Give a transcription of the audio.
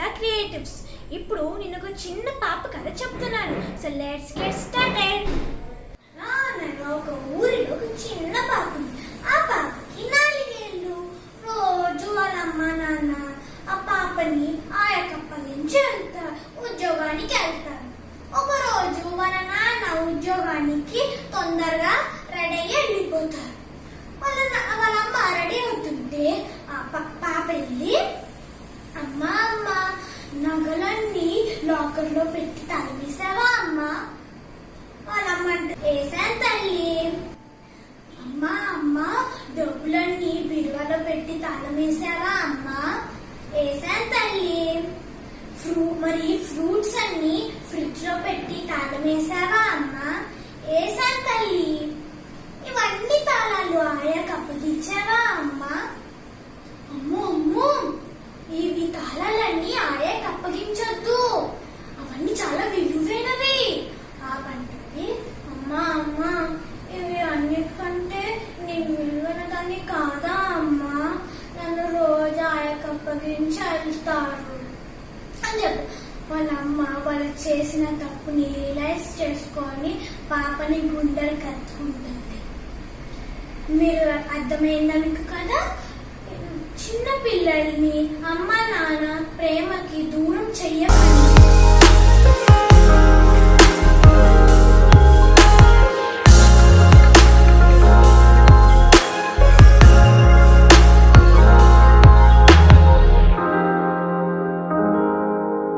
Creatives. ఇప్పుడు నేను ఒక చిన్న పాప కథ చెప్తున్నాను. సో లెట్స్ గెట్ స్టార్టెడ్ రానగా ఒక ఊరిలో ఒక చిన్న పాప ఉంది. ఆ పాపకి నాలుగేళ్ళు. రోజు వాళ్ళ అమ్మ నాన్న ఆ పాపని ఆయకప్ప నుంచి వెళ్తారు ఉద్యోగానికి వెళ్తారు ఒక రోజు వాళ్ళ నాన్న ఉద్యోగానికి తొందరగా రెడీ అయ్యి వెళ్ళిపోతారు. వాళ్ళ వాళ్ళ అమ్మ రెడీ అవుతుంటే ఆ ప- పాప వెళ్ళి అమ్మ అమ్మ నగలన్నీ లాకర్లో పెట్టి తరిమేసావా అమ్మా? వాళ్ళమ్మంటే వేసాను తల్లి. అమ్మా అమ్మ డబ్బులన్నీ బిరువలో పెట్టి తలమేసావా అమ్మా? వేసాను తల్లి. ఫ్రూ మరి ఫ్రూట్స్ అన్ని ఫ్రిడ్జ్లో పెట్టి తాళమేసావా అమ్మా? వేసాను తల్లి. ఇవన్నీ తాళాలు ఆయా అప్పగించావా అమ్మా అమ్మో అమ్మో ఇవి తాళాలన్నీ ఆయాకు అప్పగించొద్దు అవన్నీ చాలా విలువైనవి ఆ పంటది అమ్మా అమ్మా ఇవి అన్నిటికంటే నేను విలువైన దాన్ని కాదా అమ్మా నన్ను రోజు ఆయాకు అప్పగించి వెళ్తారు అని చెప్పు. వాళ్ళ అమ్మ వాళ్ళు చేసిన తప్పుని రియలైజ్ చేసుకొని పాపని గుండెలు కత్తుకుంటుంది. మీరు అర్థమైందా కదా? చిన్న పిల్లల్ని అమ్మ